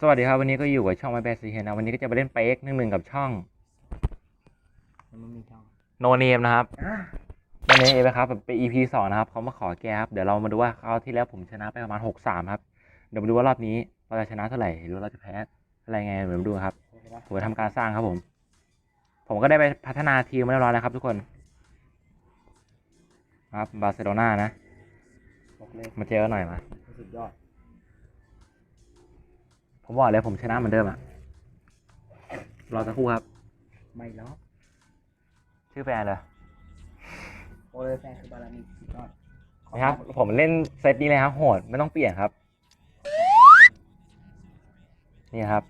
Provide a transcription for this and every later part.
สวัสดีครับ วันนี้ก็อยู่กับช่องไมแบซีเฮนะวันนี้ก็จะไปเล่นเป๊กหนึ่งหนึ่งกับช่องมันมีช่องโนเนมนะครับอะวันนี้เอฟครับเป็น EP สองนะครับเขามาขอแก้ครับเดี๋ยวเรามาดูว่าคราวที่แล้วผมชนะไปประมาณหกสามครับเดี๋ยวมาดูว่ารอบนี้เราจะชนะเท่าไหร่หรือว่าเราจะแพ้อะไรไงเดี๋ยวมาดูครับโอเคปะผมจะทำการสร้างครับผม ผมก็ได้ไปพัฒนาทีมมาเรียบร้อยแล้วครับ ทุกคน ครับบาร์เซโลนานะบอกเลยมาเจอกันหน่อยมาสุดยอด ผมบอกเลยผมชนะเหมือนเดิมอะรอสักครู่ครับ ไม่ล็อกชื่อแฟนเลยโอเลยแฟนคือบารมีสุดยอดนะครับผมเล่นเซตนี้เลยครับโหดไม่ต้องเปลี่ยนครับ นี่ครับ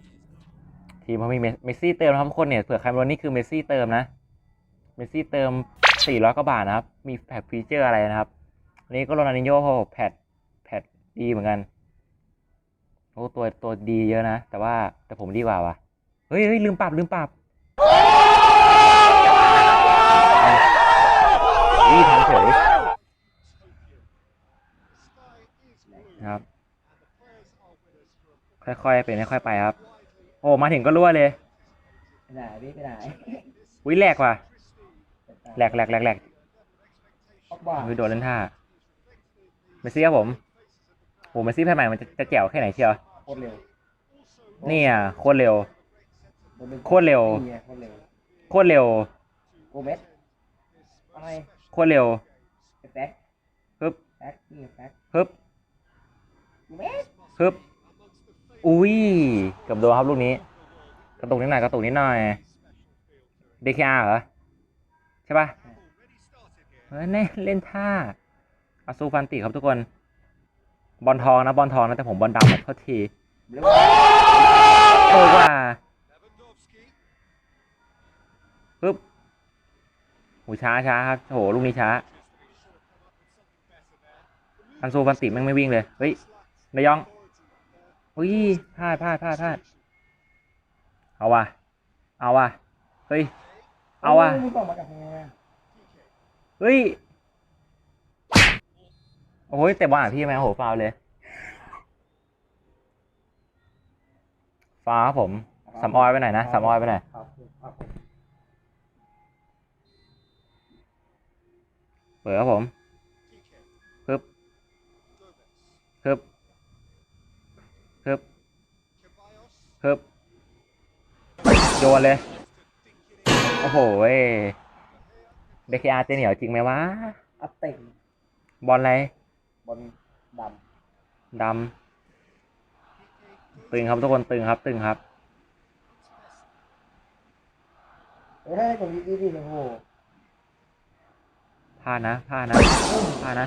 ทีมเขามีเมเมสซี่เติมนะครับทุกคนเนี่ยเผื่อใครไม่รู้นี่คือเมสซี่เติมนะ เมสซี่เติม 400กว่าบาทนะครับ มีแพทฟีเจอร์อะไรนะครับอันนี้ก็โรนัลดินโญ่แพทแพทดีเหมือนกัน โอ้ตัวตัวดีเยอะนะ แต่ว่าแต่ผมดีกว่าว่ะเฮ้ยเฮ้ยลืมปรับลืมปรับนี่ทันเฉยนะครับ ค่อยๆเป็นค่อยๆไปครับ โอ้มาถึงก็รั่วเลยไปไหนพี่ไปไหนวิแหลกว่ะแหลกแหลกแหลกแหลกออกบ้าวิโดนเล่นท่าเมสซี่ครับผมโอ้เมสซี่แพ้ใหม่มันจะจะแจ๋วแค่ไหนเชียว โคตรเร็วเนี่ยโคตรเร็วโดนดึงโคตรเร็ว นี่ไงโคตรเร็วโคตรเร็ว โกเมสอะไรโคตรเร็วไอ้แฟกฮึบแฟกนี่แฟกฮึบโกเมสฮึบอุ้ยเกับโดนครับลูกนี้ กระตุกนิดหน่อยกระตุกนิดหน่อยเดคอาเหรอ ใช่ปะเฮ้ยเน่เล่นท่าอาซูฟันติครับทุกคน บอลทองนะบอลทองนะแต่ผมบอลดำอะโทษทีเร็วโอ้ว่าปึ๊บโหช้าช้าครับโหลูกนี้ช้าอันโซฟันติแม่งไม่วิ่งเลย เฮ้ยนายองอุ้ยพลาดพลาดพลาดพลาดเอาว่ะ เอาว่ะ เฮ้ย เอาว่ะมึงส่งมาจากไหนอะเฮ้ย โอ้ยแต่บอลอะพี่แม่งโหฟาวเลยฟาวครับผมสำออยไปหน่อยนะสำออยไปหน่อยครับครับผมเปิดครับผมปึ๊บปึ๊บปึ๊บปึ๊บโยนเลย โอ้โหเว้ยเดคอาร์จะเหนียวจริงไหมวะอัพเต็งบอลอะไรบนด ดำตึงครับทุกคนตึงครับ ตึงครับำเฮ้ยผมยี่ดีเลยโอ้โหพลาดนะพลาดนะพลาดนะ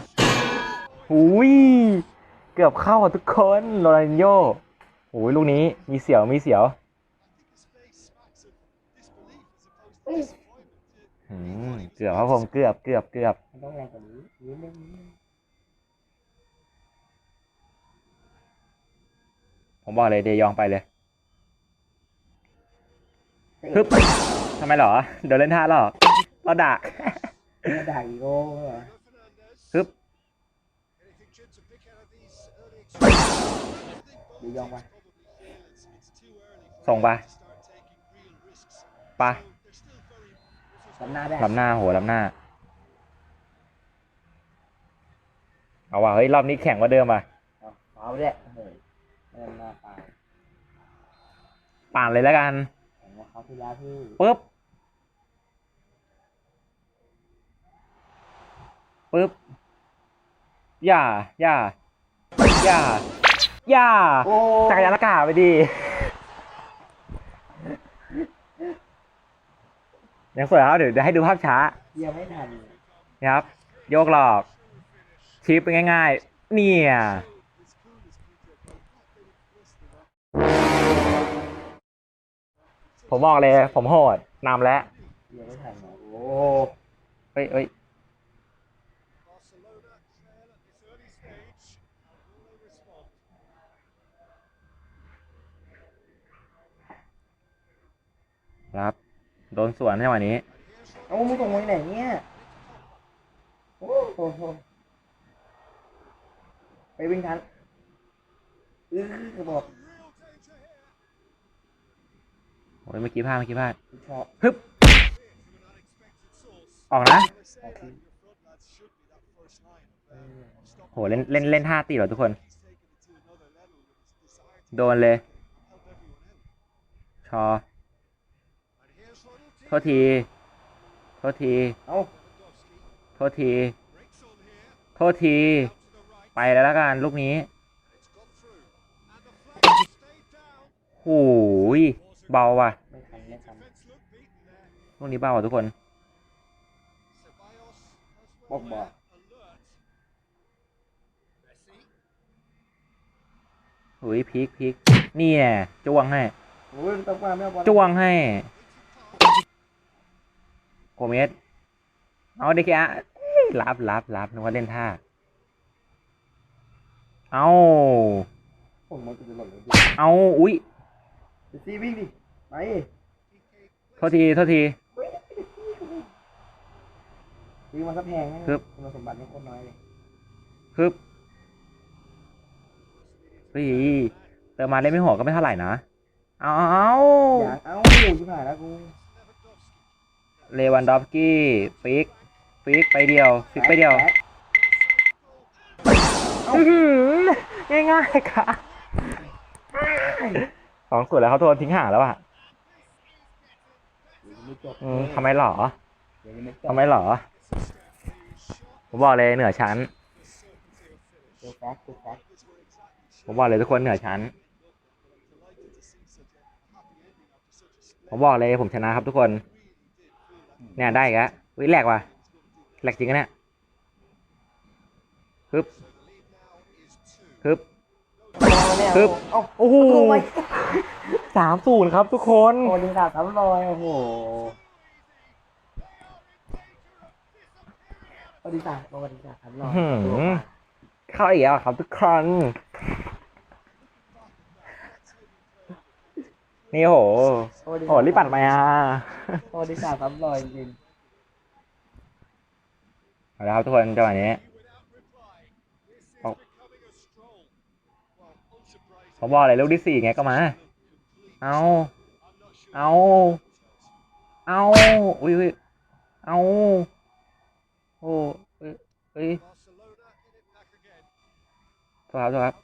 หุยเกือบเข้าอะทุกคนโรนัลดินโญ่โอ้ยลูกนี้มีเสียวมีเสียวเฮ้ยอืมเกือบครับผมเกือบเกือบเกือบมันต้องแรงกว่านี้นิดนึง ผมบอกเลยเดยองไปเลยฮึบทำไมเหรอเดี๋ยวเล่นท่าหรอกเราดักมาด่าอีโก้เหรอฮึบดูยองไปส่งไปไปลำหน้าได้ลำหน้าโหลำหน้าเอาว่ะเฮ้ยรอบนี้แข่งกว่าเดิมอะเอาเอาไปเลยโอ้โหเริ่มหน้าตาป่านเลยแล้วกันแข่งกับเขาที่แล้วพี่ปึ๊บปึ๊บอย่าอย่าอย่าอย่าโอ้จักรยานอากาศไปดี ยังสวยครับเดี๋ยวเดี๋ยวให้ดูภาพช้า ยังไม่ทัน นะครับ โยกหลอกชิปเป็นง่ายๆ เนี่ย ผมบอกเลยผมโหดนำแล้วยังไม่ทันเหรอโอ้เฮ้ยเฮ้ยครับ โดนสวนในวันนี้เอามึงส่งมาไหนเนี่ย โอ้โหไปวิ่งทันเออบอก อ้ยเมื่อกี้พลาดเมื่อกี้พลาดชอบฮึบออกนะออกที่โหเล่นเล่นเล่นท่าตีเหรอทุกคน โดนเลย ชอ โทษที โทษที เอ้า โทษที โทษที ไปแล้วละกันลูกนี้โหูย เบาว่ะไม่ทันไม่ทันลูกนี้เบาอะทุกคนบอกบอกหุยพลิกพลิกนี่แน่จ้วงให้โอ้ยต้องว่าไม่เอาบอลจ้วงให้โกเมสเอาเด็กอะเอ้ยรับรับรับนึกว่าเล่นท่า เอาผมมันจะหล่นเลยดิเอาอุ้ยไปซีวิ่งดิ ไปโทษทีโทษทีวิ่งมาสักแพงให้ครับ คุณสมบัตินี่โคตรน้อยเลยฮึบเฮ้ยเติมมาเล่นไม่หัวก็ไม่เท่าไหร่นะ เอาเอาอยากเอ้าอยู่ที่ผ่านแล้วกูเลวันดอฟสกี้ฟิกฟิกไปเดียวฟิกไปเดียวแบ็คอื้อหือง่ายๆค่ะ สองส่วนแล้วเขาโทนทิ้งห่างแล้วอะเดี๋ยวยัง ไม่จบอืมทำไมหรอเดี๋ยวยังไม่จบทำไมหรอ ผมบอกเลยเหนือชั้น เดี๋ยวแบ็คเดี๋ยวแบ็คผมบอกเลยทุกคนเหนือชั้น ผมบอกเลยผมชนะครับทุกคน เนี่ยได้อีกแล้ววิแหลกว่ะแหลกจริงอะเนี่ยฮึบฮึบ เอาเนี่ยปึ๊บเอ้าโอ้โห โอ้ย สามศูนย์ครับทุกคนโอ้ดิงดาบสามรอยโอ้โหโอ้ดิงดาบโอ้ดิงดาบสามรอยอื้อหือเข้าอีกแล้วครับทุกคนนี่โหดิงโหรีบปัดมาอะโอ้ดิงดาบสามรอยจริงเอาละครับทุกคนจังหวะนี้ผมผมบอกเลยลูกที่สี่ไงก็มา เอาเอาเอาอุ้ยอุ้ยเอาโอ้เอ้ยเอ้ยโทษครับโทษครับ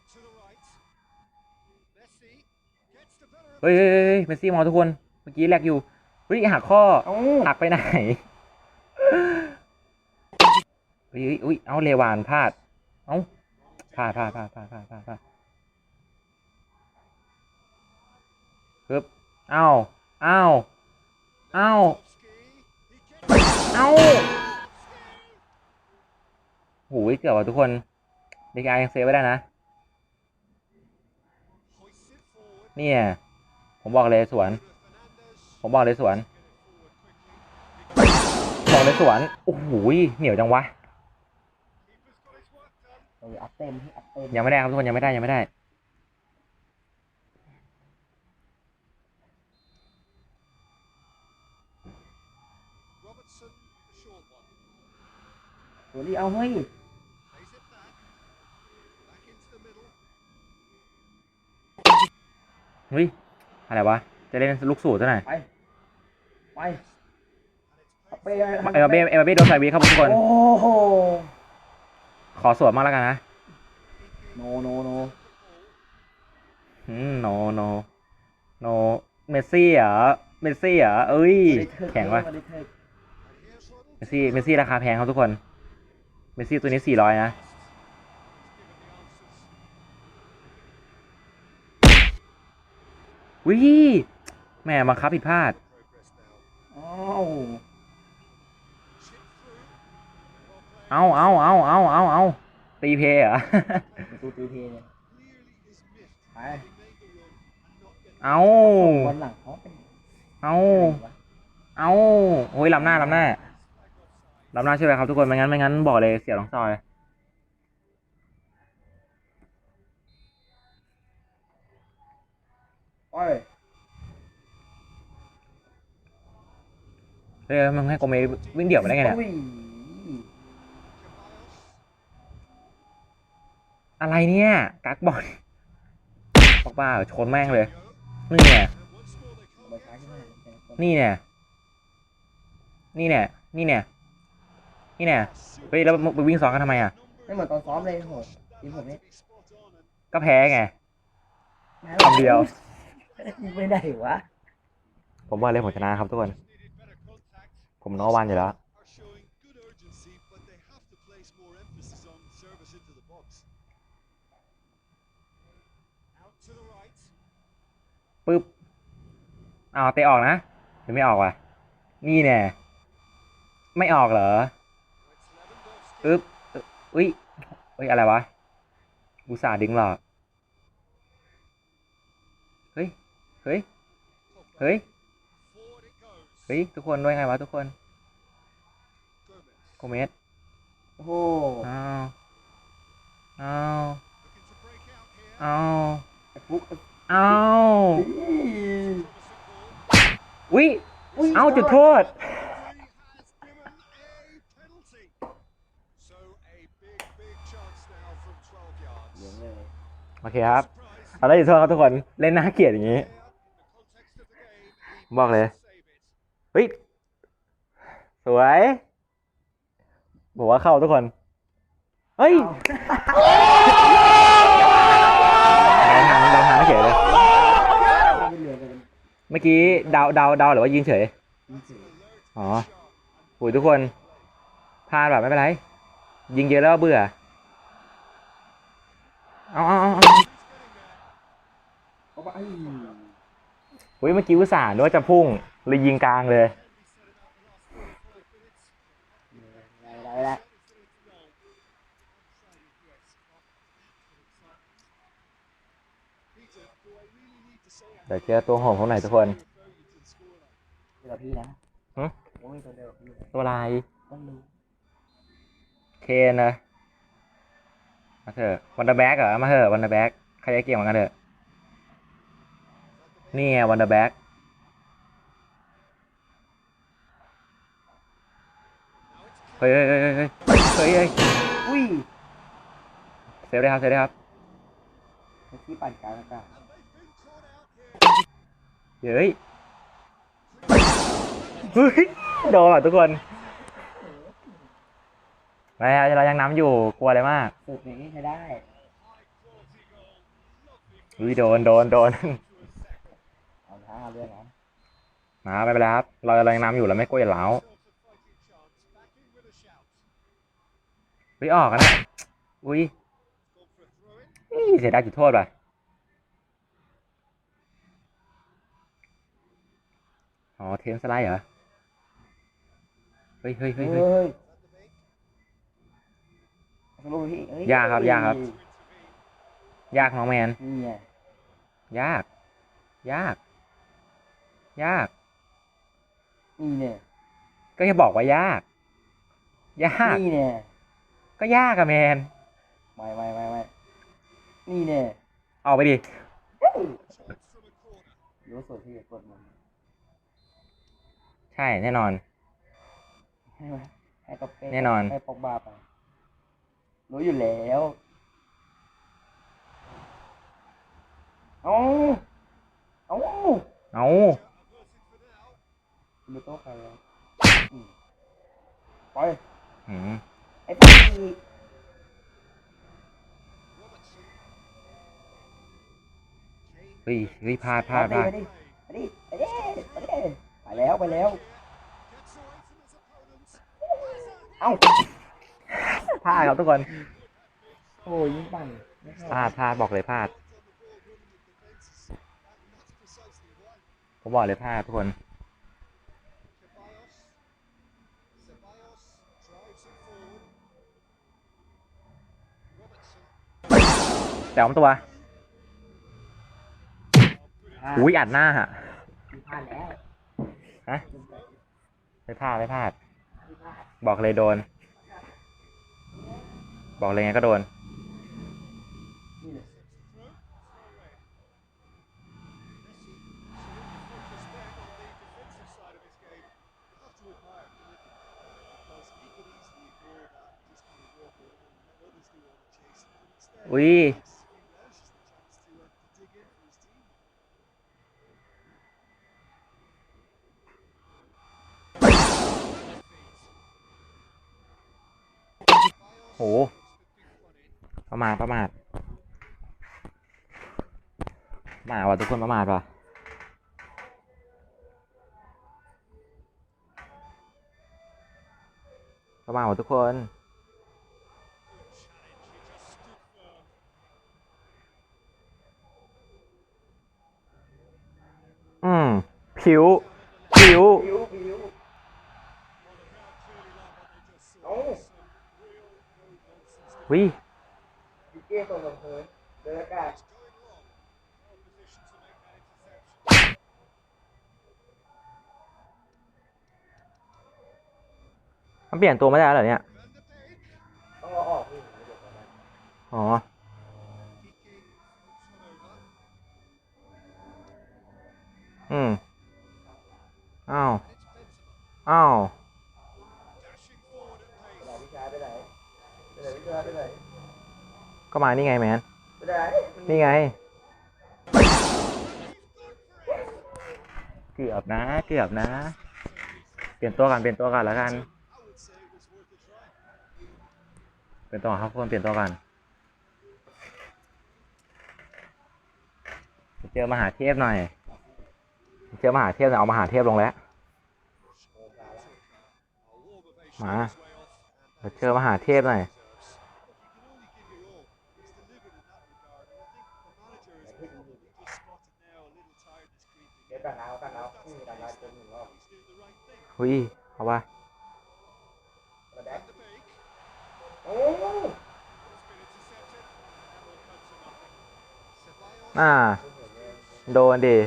เฮ้ยเฮ้ยเฮ้ยเฮ้ยเมสซี่มองทุกคน เมื่อกี้แลกอยู่เฮ้ยหักข้อเอ้าหักไปไหนเฮ้ยเฮ้ยอุ้ยเอาเลวานพลาด เอาพลาดพลาดพลาดพลาดพลาดพลาด พลาดปึ๊บเอาเอาเอาเอาโหยเกือบว่ะทุกคนดีกายังเซฟไว้ได้นะ เนี่ย ผมบอกเลยสวน ผมบอกเลยสวน บอกเลยสวน โอ้โหยเหนียวจังวะเอออัดเต็มอัดเต็มยังไม่ได้ครับทุกคนยังไม่ได้ยังไม่ได้ ตัวนี้เอาเฮ้ยเฮ้ยอะไรวะ จะเล่นลูกสูตรซะหน่อยไป ไปเอาไปเอ็มบัปเป้เอ็มบัปเป้โดนใส่วีครับทุกคน โอ้โห ขอสวนมากแล้วกันนะ โนโนโนอืมโนโนโนเมสซี่เหรอ เมสซี่เหรอ เอ้ย แข็งว่ะไม่ได้เทิร์นเมสซี่ เมสซี่ราคาแพงครับทุกคน เมสซี่ตัวนี้สี่ร้อยนะ วิแหม่บังคับผิดพลาดอ้าวเอาเอาเอาเอาเอาเอาตีเพย์เหรอประตูตีเพเลยไปเอาบอลหลังเขาเป็นเอา เอาโอ้ยลำหน้าลำหน้า ลำหน้าใช่ไหมครับทุกคนไม่งั้นไม่งั้นบอกเลยเสียหลงซอยโอ้ยเฮ้ยมึงให้โกเมวิ่งเดี่ยวมาได้ไงเนี่ยอุ้ยอะไรเนี่ยกักบอลบอกบ้าชนแม่งเลย นี่ไงบอลช้าขึ้นมานี่เนี่ยนี่เนี่ยนี่เนี่ย นี่เนี่ยเฮ้ยแล้วไปวิ่งซ้อนกันทำไมอะไม่เหมือนตอนซ้อมเลยโหทีมผมนี่ก็แพ้ไงคำเดียวยิงไม่ได้วะ ผมว่าเลยผมชนะครับทุกคน ผมโนวันอยู่แล้ว are showing good urgency, but they have to place more emphasis on service into the box. Out to the right. ปึ๊บอ้าวเตะออกนะหรือไม่ออกวะนี่แน่ไม่ออกเหรอ It's Lewandowski. ปึ๊บ อึ๊บอุ้ยอุ้ย อะไรวะอุตส่าห์ดึงหลอกเฮ้ย เฮ้ย เฮ้ย Forward it goes. เฮ้ย ทุกคนด้วยไงวะทุกคน Gomez โกเมสโอ้โหอ้าวอ้าว looking to break out here. อ้าวไอ้ฟุกอ้าว Promising ball. อุ้ยอุ้ยเอ้าจุดโทษ Referee has given a penalty. So a big, big chance now from 12 yards. เหลืองเลย โอเคครับเอาได้จุดโทษครับทุกคน เล่นน่าเกลียดอย่างนี้ บอกเลย เฮ้ย สวยบอกว่าเข้าทุกคน เฮ้ยเดาทางเดาทางเฉยเลย เมื่อกี้เดาเดาเดาหรือว่ายิงเฉย อ๋อปุ๋ยทุกคนพลาดแบบไม่เป็นไร ยิงเยอะแล้วเบื่อ เอาเอาเอาเอา เพราะว่าไอ้ อุ้ยเมื่อกี้อุตส่าห์นึกว่าจะพุ่งเลยยิงกลางเลยอะไรอะไรเดี๋ยวเจอตัวโหงเขาหน่อยทุกคนเดี๋ยวพี่นะหึผมมีตัวเดียวพี่นะตัวลายต้องรู้เคนนะมาเถอะวันเดอร์แบ็กเหรอมาเถอะวันเดอร์แบ็กใครจะเก่งกว่ากันเถอะ นี่ไงวันเดอร์แบ็กเฮ้ยเฮ้ยเฮ้ยเฮ้ยเฮ้ยเฮ้ยเฮ้ยอุ้ยเซฟได้ครับเซฟได้ครับเมื่ปั่นกลางอากาศเฮ้ยเฮ้ยโดนอะทุกคนไม่ครับเรายังน้ำอยู่กลัวอะไรมากเสิร์ฟอย่างนี้ใช้ได้อุ้ยโดนโดนโดนเอาท้าเอาเรื่องนะมาไม่เป็นไรครับเราเรายังน้ำอยู่เราไม่กลัวอย่าเล้าเฮ้ยออกกันนะอุ้ยอี้เสียดายจุดโทษว่ะอ๋อเทมสไลด์เหรอ เฮ้ยเฮ้ยเฮ้เฮ้ยยเฮ้ยเฮ้ยสรุปพี่เอ้ยากครับยากครับ ยากน้องแมนนี่ไงยาก ยาก ยาก นี่เนี่ยก็จะบอกว่ายาก ยาก นี่เนี่ยก็ยากอะแมน ไม่ไม่ไม่ไม่นี่เนี่ยออกไปดิรู้สึกที่กดมันใช่แน่นอน ให้ไหมให้กับเป้แน่นอน ให้ปอกบาไปรู้อยู่แล้วเอาเอาเอา ดูโต๊ะใครวะอืมไปหืมไอ้พี่เฮ้ยเฮ้ยพลาดพลาดพลาดไปดิไปดิไปดิไปดิไปแล้วไปแล้ว เอ้าพลาดครับทุกคนโอ้ยยิงปั่นไม่เข้าพลาดพลาดบอกเลยพลาดผมบอกเลยพลาดทุกคน แต่อมตัวพลาดอุ้ยอัดหน้าฮะพลาดแล้วฮะไม่พลาดไม่พลาดพลาดบอกเลยโดน บอกเลยไงก็โดนนี่เลยอุ้ย โห ประมาทประมาทมาว่ะทุกคนประมาทว่ะประมาทว่ะทุกคนอืมผิว ผิว ผิวผิวเอ้า วิพีเก้ส่งลงพื้นเดินอากาศมันเปลี่ยนตัวไม่ได้แล้วเหรอเนี่ย ต้องเอาออกพี่เดี๋ยวก่อนนะอ๋อ อืม อ้าว อ้าว ไปไหนพี่ชายไปไหนไปไหนพี่ชายไปไหน ก็มานี่ไงแมนไปไหนนี่ไง เกือบนะ เกือบนะ เปลี่ยนตัวกันเปลี่ยนตัวกันแล้วกัน เปลี่ยนตัวก่อนครับทุกคนเปลี่ยนตัวกันเจอมหาเทพหน่อย เจอมหาเทพหน่อยเอามหาเทพลงแล้ว มาเดี๋ยวเจอมหาเทพหน่อย กันเอากันเอาอืมกันเอาจนหนึ่งรอบหุยเอาวะกระแดกโอ้อ่า โดนดิ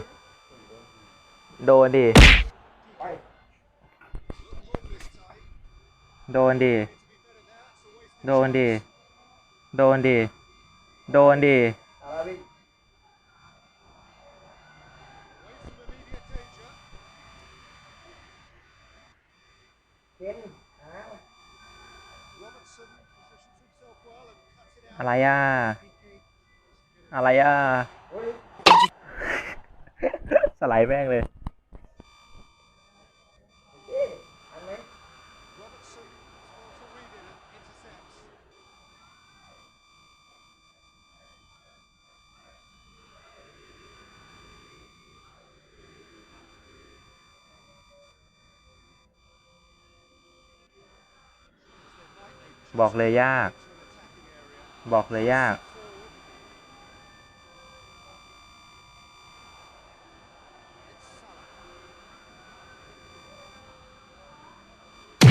โดนดิ ไปโดนดิ โดนดิ โดนดิ โดนดิ เอาละพี่เคนอ้าว อะไรอะ อะไรอะ สไลด์แม่งเลย บอกเลยยาก บอกเลยยาก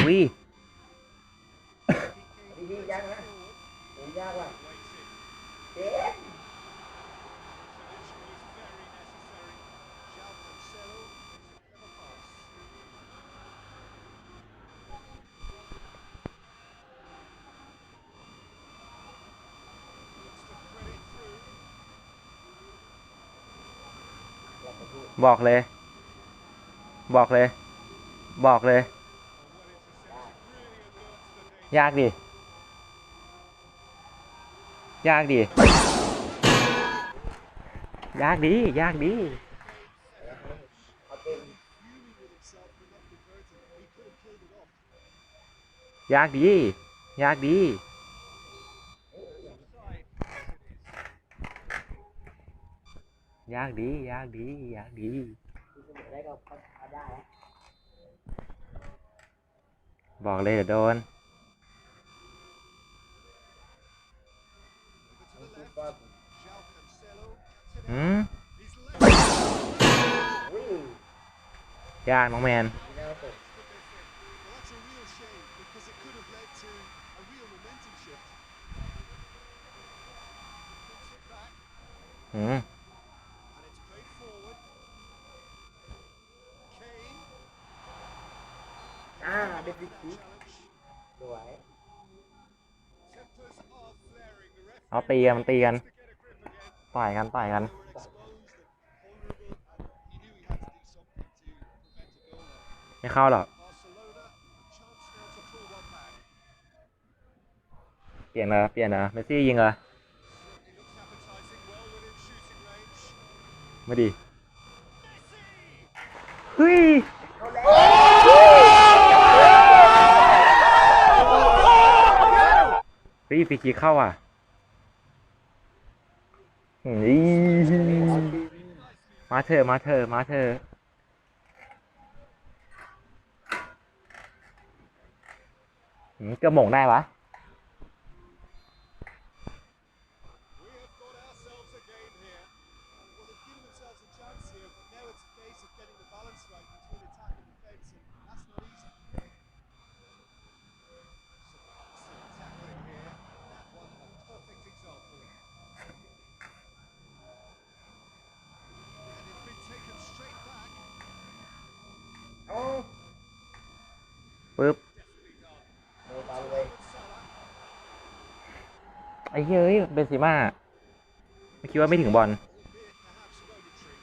วิพี่พี่ยังนะยากว่ะเจ๊ บอกเลย บอกเลย บอกเลย ยากดิ ยากดิ ยากดิ ยากดิยากดี ยากดี ยากดียากดียากดีพี่เสมอได้ก็เอาได้แล้วบอกเลยเดี๋ยวโดนคิดว่าหืมอุ้ยยากน้องแมนมีแนวตก Well, that's a real shame because it could have led to a real momentum shift. Puts it back หืม and it's played forward. Kane อ่าเดบิคิสวย เอาตีกันมันตีกันต่อยกันต่อยกัน ไม่เข้าหรอกเปลี่ยนนะเปลี่ยนนะเมสซี่ยิงเหรอไม่ดีเฮ้ย เอาแล้ว ฮ้ยฟ รีคิกเข้าอะนี่มาเธอมาเธอมาเธอะอืมกระหม่งได้ปะ เฮ้ยเบนซิม่าไม่คิดว่าไม่ถึงบอล Albeit perhaps momentary.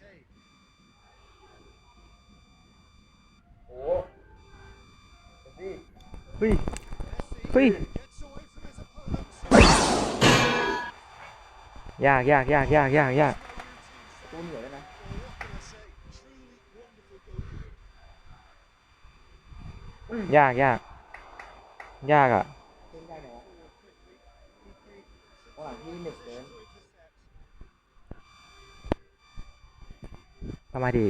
Kane. โอ้โหเดี๋ยวสิเฮ้ย Messi Hui. gets away from his opponents. ยากยากยากยากยากยากตัวเหนียวเลยนะ Well, what can I say? Truly wonderful goalkeeping. ยากยาก ยากอะเล่นได้เนาะข้างหลังที่หนึ่งเดินทำไมดี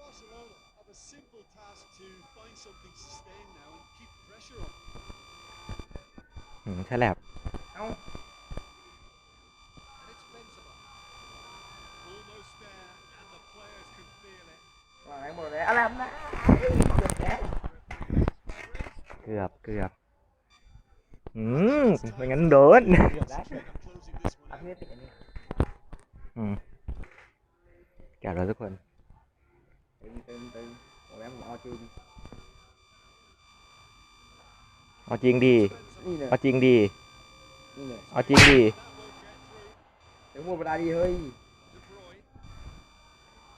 Barcelona have a simple task to find something sustained now and keep pressure on. อืมใช่แหละ เอ้า And it's Benzema. Almost there, and the players can feel it. วางให้หมดเลยอะไรนะเกือบแล้ว เกื อบเกือบ อืมไม่งั้นโดน เกือบแล้วเอาพี่ไปติดอันนี้อืมแก่แล้วทุกคน ตึงตึงตึงโอ้ยผมเอาจริงเอาจริงดี นี่เนี่ยเอาจริงดี นี่เนี่ยเอาจริงดี That won't get through. ถึงหมดเวลาดีเฮ้ย De Bruyne.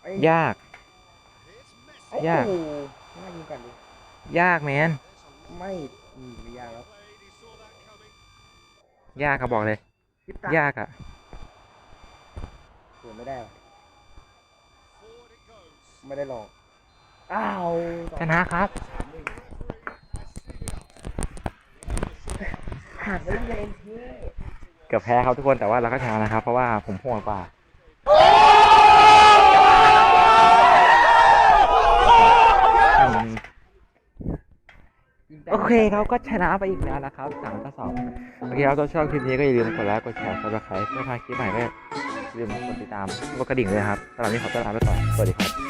ไอ้ยาก โอ้ยากโหน่ายิงกันดิยากแมน ไม่อืมไม่ยากแล้ว played. He saw that coming. ยากครับบอกเลย คิดตายากอะสวนไม่ได้หรอ Forward it goes. ไม่ได้หรอกอ้าวชนะครับ The referee has seen it up. ขาดไม่ได้เองพี่เกือบแพ้ครับทุกคนแต่ว่าเราก็ชนะนะครับ เพราะว่าผมห่วงกว่า อืมยิงแต่ โอเคเขาก็ชนะไปอีกแล้วนะครับสามต่อสองโอเคครับถ้าชอบคลิปนี้ก็อย่าลืมกดไลค์กดแชร์กดซับสไครต์เพื่อพาคลิปใหม่ก็อย่าลืมกดติดตามกดกระดิ่งเลยครับสำหรับวันนี้ขอตัวลาไปก่อนสวัสดีครับ